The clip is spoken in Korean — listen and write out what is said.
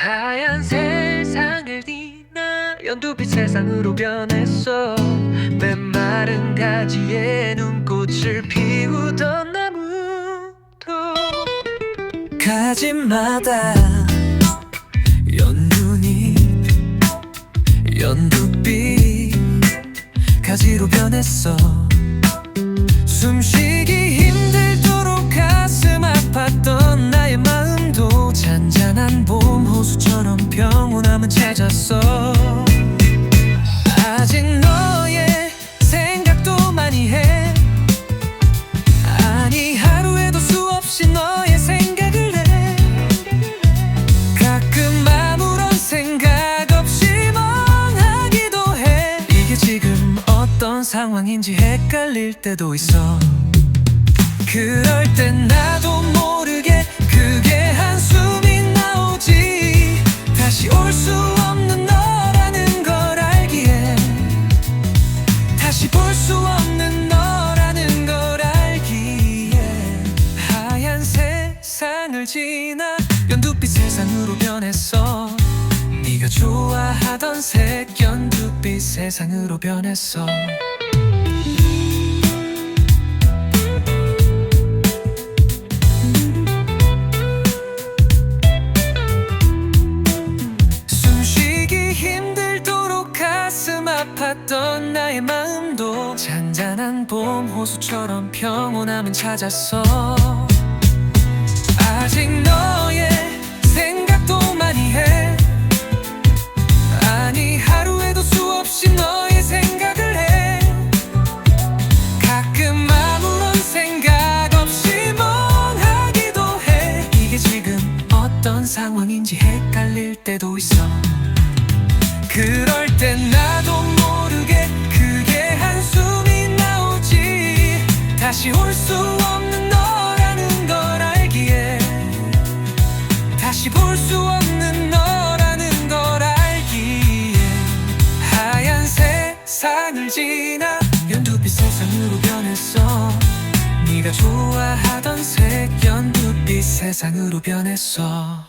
하얀 세상을 지나 연두빛 세상으로 변했어. 메마른 가지에 눈꽃을 피우던 나무도 가지마다 연눈이 연두빛 가지로 변했어. 숨쉬 상황인지 헷갈릴 때도 있어. 그럴 땐 나도 모르게 그게 한숨이 나오지. 다시 올 수 없는 너라는 걸 알기에 다시 볼 수 없는 너라는 걸 알기에. 하얀 세상을 지나 연두빛 세상으로 변했어. 네가 좋아하던 색 연두빛 세상으로 변했어 잔잔한 봄 호수처럼 평온함은 찾았어. 아직 너의 생각도 많이 해. 아니 하루에도 수없이 너의 생각을 해. 가끔 아무런 생각 없이 멍하기도 해. 이게 지금 어떤 상황인지 헷갈릴 때도 있어. 그럴 땐 나도 세상을 지나 연두빛 세상으로 변했어. 네가 좋아하던 색 연두빛 세상으로 변했어